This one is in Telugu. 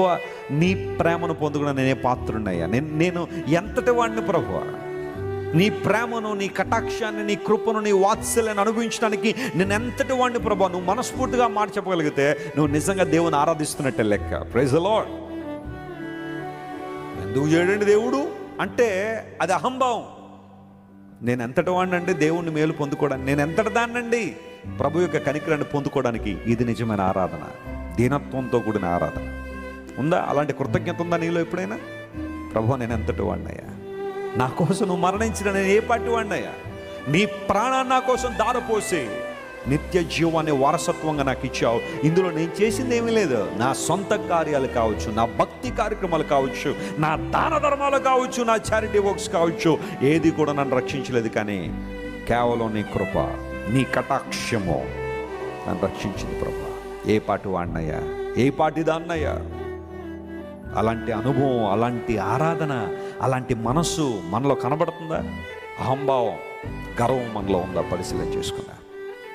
ప్రభు నీ ప్రేమను పొందుకున్న నేనే పాత్రున్నయ్యా నేను నేను ఎంతటి వాడిని ప్రభు నీ ప్రేమను నీ కటాక్షాన్ని నీ కృపను నీ వాత్సల్యాన్ని అనుభవించడానికి నేను ఎంతటి వాడిని ప్రభు నువ్వు మనస్ఫూర్తిగా మాట చెప్పగలిగితే నువ్వు నిజంగా దేవుని ఆరాధిస్తున్నట్టే లెక్క. ప్రైజ్ లాడ్ ఎందుకు చేయడండి దేవుడు? అంటే అది అహంభావం. నేను ఎంతటి వాడినండి? దేవుణ్ణి మేలు పొందుకోవడానికి. నేను ఎంతటి దాన్నండి? ప్రభు యొక్క కనికరాన్ని పొందుకోవడానికి ఇది నిజమైన ఆరాధన. దీనత్వంతో కూడిన ఆరాధన. ఉందా? అలాంటి కృతజ్ఞత ఉందా నీలో ఎప్పుడైనా? ప్రభు నేను ఎంతటి వాడినయ్యా? నా కోసం నువ్వు మరణించిన నేను ఏ పాటి వాడినయ్యా? నీ ప్రాణాన్ని నా కోసం దారపోసి నిత్య జీవాన్ని వారసత్వంగా నాకు ఇచ్చావు. ఇందులో నేను చేసింది ఏమీ లేదు. నా సొంత కార్యాలు కావచ్చు నా భక్తి కార్యక్రమాలు కావచ్చు నా దాన ధర్మాలు కావచ్చు నా చారిటీ వర్క్స్ కావచ్చు ఏది కూడా నన్ను రక్షించలేదు కానీ కేవలం నీ కృప నీ కటాక్షము నన్ను రక్షించింది ప్రభా ఏ పాటి వాడినయ్యా? ఏ పాటి దాన్నయ్యా? అలాంటి అనుభవం అలాంటి ఆరాధన అలాంటి మనస్సు మనలో కనబడుతుందా? అహంభావం గర్వం మనలో ఉందా? పరిశీలన చేసుకుందా.